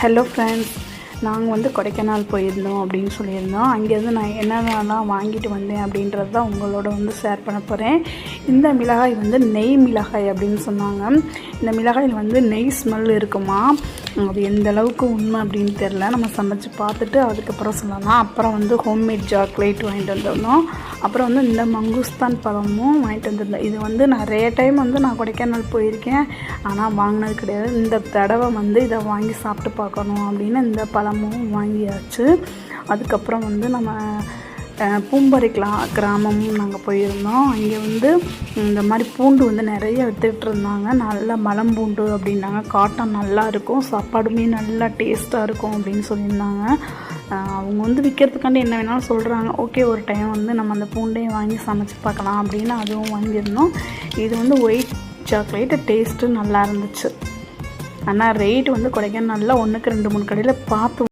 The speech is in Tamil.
ஹலோ ஃப்ரெண்ட்ஸ் நாங்கள் வந்து கொடைக்கானல் போயிருந்தோம் அப்படின்னு சொல்லியிருந்தோம். அங்கேருந்து நான் என்னென்னலாம் வாங்கிட்டு வந்தேன் அப்படின்றது தான் உங்களோட வந்து ஷேர் பண்ண போகிறேன் இந்த மிளகாய் வந்து நெய் மிளகாய் அப்படின்னு சொன்னாங்க. இந்த மிளகாயில் வந்து நெய் ஸ்மெல் இருக்குமா? அது எந்த அளவுக்கு உண்மை அப்படின்னு தெரில நம்ம சமைச்சு பார்த்துட்டு அதுக்கப்புறம் சொல்லலாம். அப்புறம் வந்து ஹோம்மேட் சாக்லேட் வாங்கிட்டு வந்திருந்தோம். அப்புறம் வந்து இந்த மங்குஸ்தான் பழமும் வாங்கிட்டு வந்திருந்தேன். இது வந்து நிறைய டைம் வந்து நான் கொடைக்கானல் போயிருக்கேன். ஆனால் வாங்கினது கிடையாது. இந்த தடவை வந்து இதை வாங்கி சாப்பிட்டு பார்க்கணும் அப்படின்னு இந்த பழமும் வாங்கியாச்சு. அதுக்கப்புறம் வந்து நம்ம பூம்பறைக்கலாம் கிராமமும் கிராமம் நாங்கள் போயிருந்தோம். அங்கே வந்து இந்த மாதிரி பூண்டு வந்து நிறைய வித்துட்டு இருந்தாங்க. நல்ல மலம் பூண்டு அப்படின்னாங்க. காட்டன் நல்லா இருக்கும். சாப்பாடுமே நல்லா டேஸ்ட்டாக இருக்கும் அப்படின்னு சொல்லியிருந்தாங்க. அவங்க வந்து விற்கிறதுக்காண்டி என்ன வேணாலும் சொல்கிறாங்க ஓகே ஒரு டைம் வந்து நம்ம அந்த பூண்டையும் வாங்கி சமைச்சு பார்க்கலாம் அப்படின்னு அதுவும் வாங்கியிருந்தோம். இது வந்து ஒயிட் சாக்லேட்டு டேஸ்ட்டு நல்லா இருந்துச்சு. ஆனால் ரேட் வந்து கொடைக்கானல்ல ஒன்றுக்கு ரெண்டு மூணு கடையில் பார்த்து